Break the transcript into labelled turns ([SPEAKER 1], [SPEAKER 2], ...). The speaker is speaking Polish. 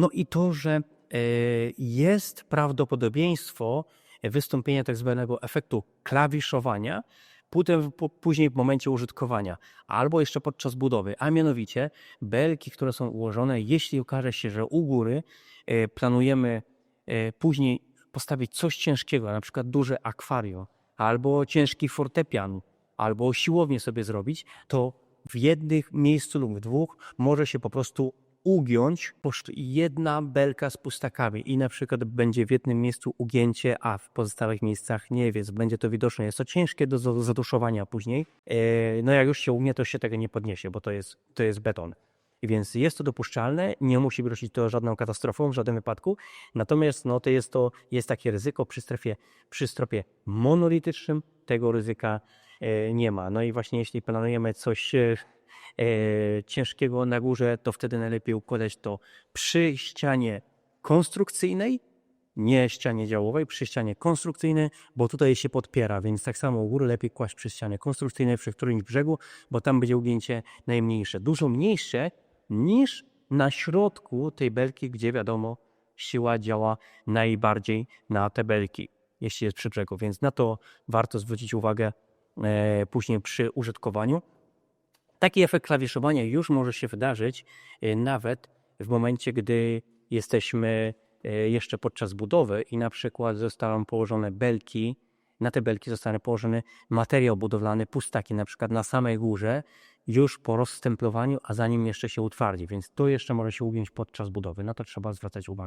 [SPEAKER 1] No i to, że e, jest prawdopodobieństwo wystąpienia tak zwanego efektu klawiszowania, potem, po, później w momencie użytkowania, albo jeszcze podczas budowy, a mianowicie belki, które są ułożone, jeśli okaże się, że u góry e, planujemy e, później postawić coś ciężkiego, na przykład duże akwarium, albo ciężki fortepian, albo siłownię sobie zrobić, to w jednych miejscu lub w dwóch może się po prostu ugiąć jedna belka z pustakami i na przykład będzie w jednym miejscu ugięcie, a w pozostałych miejscach nie, więc będzie to widoczne. Jest to ciężkie do za- zaduszowania później. E, No jak już się ugnie, to się tego nie podniesie, bo to jest, to jest beton. Więc jest to dopuszczalne, nie musi grozić to żadną katastrofą w żadnym wypadku. Natomiast no, to jest, to jest takie ryzyko przy strefie, przy stropie monolitycznym, tego ryzyka e, nie ma. No i właśnie jeśli planujemy coś e, ciężkiego na górze, to wtedy najlepiej układać to przy ścianie konstrukcyjnej, nie ścianie działowej, przy ścianie konstrukcyjnej, bo tutaj się podpiera, więc tak samo u góry lepiej kłaść przy ścianie konstrukcyjnej, przy którymś brzegu, bo tam będzie ugięcie najmniejsze. Dużo mniejsze niż na środku tej belki, gdzie wiadomo, siła działa najbardziej na te belki, jeśli jest przy brzegu, więc na to warto zwrócić uwagę e, później przy użytkowaniu. Taki efekt klawiszowania już może się wydarzyć e, nawet w momencie, gdy jesteśmy e, jeszcze podczas budowy i na przykład zostaną położone belki, na te belki zostanie położony materiał budowlany, pustaki na przykład na samej górze, już po rozstemplowaniu, a zanim jeszcze się utwardzi, więc to jeszcze może się ugiąć podczas budowy. Na to trzeba zwracać uwagę.